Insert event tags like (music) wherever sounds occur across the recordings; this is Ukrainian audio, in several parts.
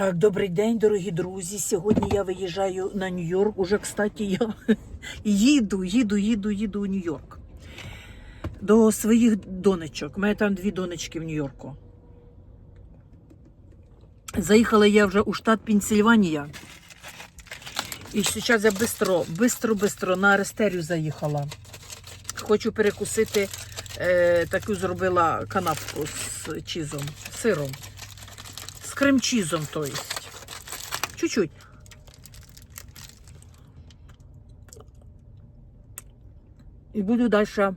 Так, добрий день, дорогі друзі. Сьогодні я виїжджаю на Нью-Йорк. Уже, кстати, я (laughs) їду, їду, їду, їду у Нью-Йорк. До своїх донечок. У мене там дві донечки в Нью-Йорку. Заїхала я вже у штат Пенсильванія. І зараз я бистро, бистро, бистро на Арестерію заїхала. Хочу перекусити, е, таку зробила канапку з чізом, сиром. З крем-чізом, то есть. Чуть-чуть. І буду далі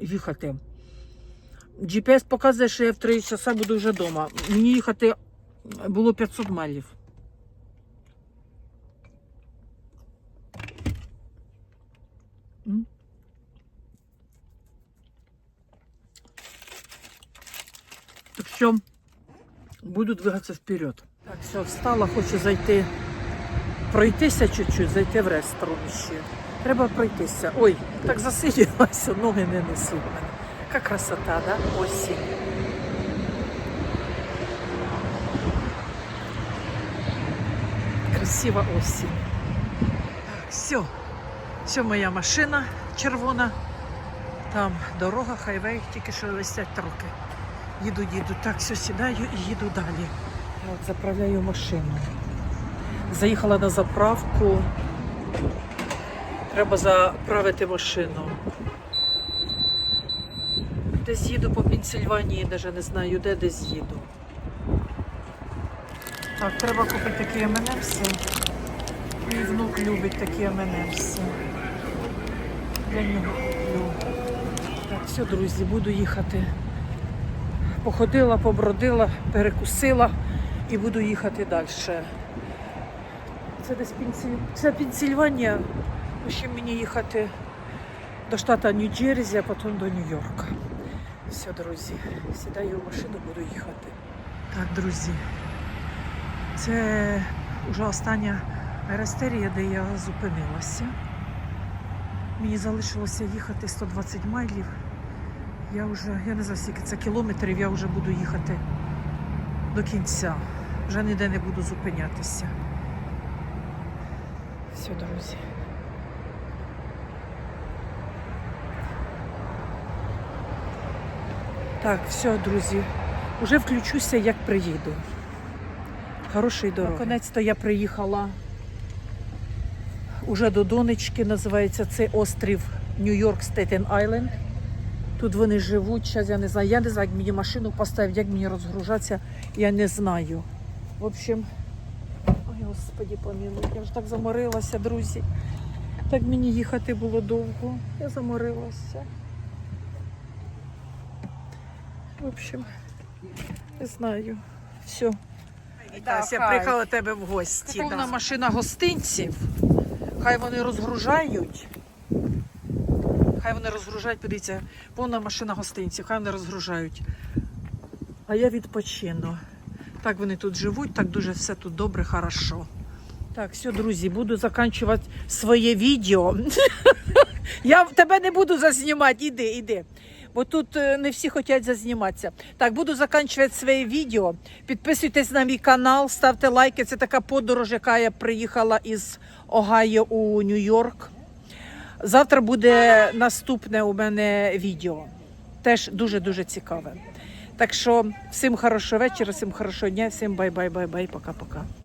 їхати. GPS показує, що я в 3 часа буду вже вдома. Мені їхати було 500 майлів. М? Що буду двигатися вперед. Так, все, встала, хочу зайти, пройтися чуть-чуть, зайти в ресторан ще. Треба пройтися. Ой, так засиділася, ноги не несу. мене. Яка красота, да? Осінь. Красива осінь. Все. Все моя машина червона. Там дорога, хайвей, тільки що листять троки. Їду, їду. Так, все, сідаю і їду далі. Я От заправляю машину. Заїхала на заправку. Треба заправити машину. Десь їду по Пенсильванії, навіть не знаю, де десь їду. Так, треба купити такі МНМСи. Мій внук любить такі МНМСи. Для нього куплю. Так, все, друзі, буду їхати. Походила, побродила, перекусила і буду їхати далі. Це десь Пенсиль... Це Пенсильванія. Ще мені їхати до штату Нью-Джерсі, а потім до Нью-Йорка. Все, друзі, сідаю в машину, буду їхати. Так, друзі, це вже остання аеростерія, де я зупинилася. Мені залишилося їхати 120 майлів. Я вже, я не знаю, скільки це кілометрів, я вже буду їхати до кінця. Вже ніде не буду зупинятися. Все, друзі. Так, все, друзі. Уже включуся, як приїду. Хорошої дороги. Наконець-то я приїхала уже до донечки, називається це острів Нью-Йорк Стейтен Айленд. Тут вони живуть, зараз я не знаю. Я не знаю, як мені машину поставити, як мені розгружатися, я не знаю. В общем, ой, господі помилуй, я вже так заморилася, друзі. Так мені їхати було довго. Я заморилася. В общем, не знаю. Все. Вітася, я приїхала тебе в гості. Повна машина гостинців. Хай вони розгружають. Хай вони розгружають, подивіться, повна машина гостинців, хай вони розгружають. А я відпочину. Так вони тут живуть, так дуже все тут добре, хорошо. Так, все, друзі, буду закінчувати своє відео. (laughs) Я тебе не буду зазнімати, іди, іди. Бо тут е, не всі хочуть зазніматися. Так, буду закінчувати своє відео. Підписуйтесь на мій канал, ставте лайки. Це така подорож, яка я приїхала із Огайо у Нью-Йорк. Завтра буде наступне у мене відео. Теж дуже-дуже цікаве. Так що всім хорошого вечора, всім хорошого дня, всім бай-бай-бай-бай, пока-пока.